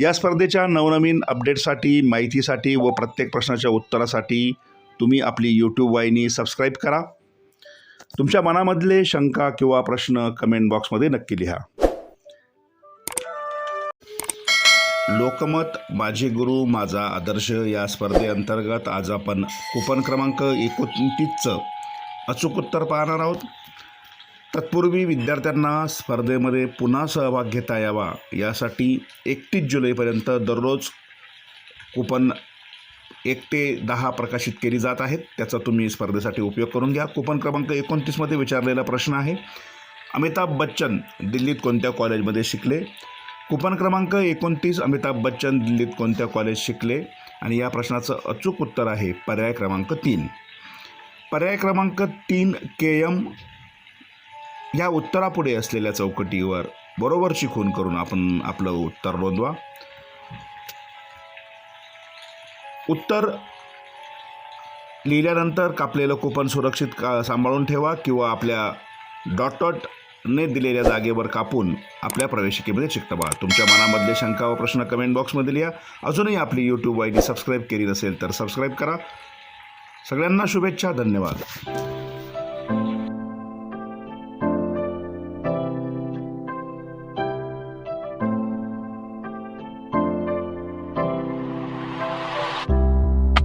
या स्पर्धेच्या नवनवीन अपडेटसाठी माहितीसाठी व प्रत्येक प्रश्नाच्या उत्तरासाठी तुम्ही आपली यूट्यूब वाहिनी सबस्क्राईब करा. तुमच्या मनामधले शंका किंवा प्रश्न कमेंट बॉक्समध्ये नक्की लिहा. लोकमत माझे गुरु माझा आदर्श या स्पर्धेअंतर्गत आज आपण कुपन क्रमांक एकोणतीसचं अचूक उत्तर पाहणार आहोत. तत्पूर्वी विद्यार्थ्यांना स्पर्धेमध्ये पुन्हा सहभाग घेता यावा. यासाठी एकतीस जुलैपर्यंत दररोज कुपन एक ते दहा प्रकाशित केली जात आहेत. त्याचा तुम्ही स्पर्धेसाठी उपयोग करून घ्या. कुपन क्रमांक एकोणतीसमध्ये विचारलेला प्रश्न आहे अमिताभ बच्चन दिल्लीत कोणत्या कॉलेजमध्ये शिकले? कुपन क्रमांक एकोणतीस अमिताभ बच्चन दिल्लीत कोणत्या कॉलेज शिकले? आणि या प्रश्नाचं अचूक उत्तर आहे पर्याय क्रमांक तीन. पर्याय क्रमांक तीन के एम ह्या उत्तरापुढे असलेल्या चौकटीवर बरोबरची खून करून आपण आपलं उत्तर नोंदवा. उत्तर लिहिल्यानंतर कापलेलं कुपन सुरक्षित का सांभाळून ठेवा किंवा आपल्या डॉट डॉटने दिलेल्या जागेवर कापून आपल्या प्रवेशिकेमध्ये चिकटवा. तुमच्या मनामधले शंका व प्रश्न कमेंट बॉक्समध्ये लिहा. अजूनही आपली यूट्यूब वाहिनी सबस्क्राईब केली नसेल तर सबस्क्राईब करा. सगळ्यांना शुभेच्छा धन्यवाद.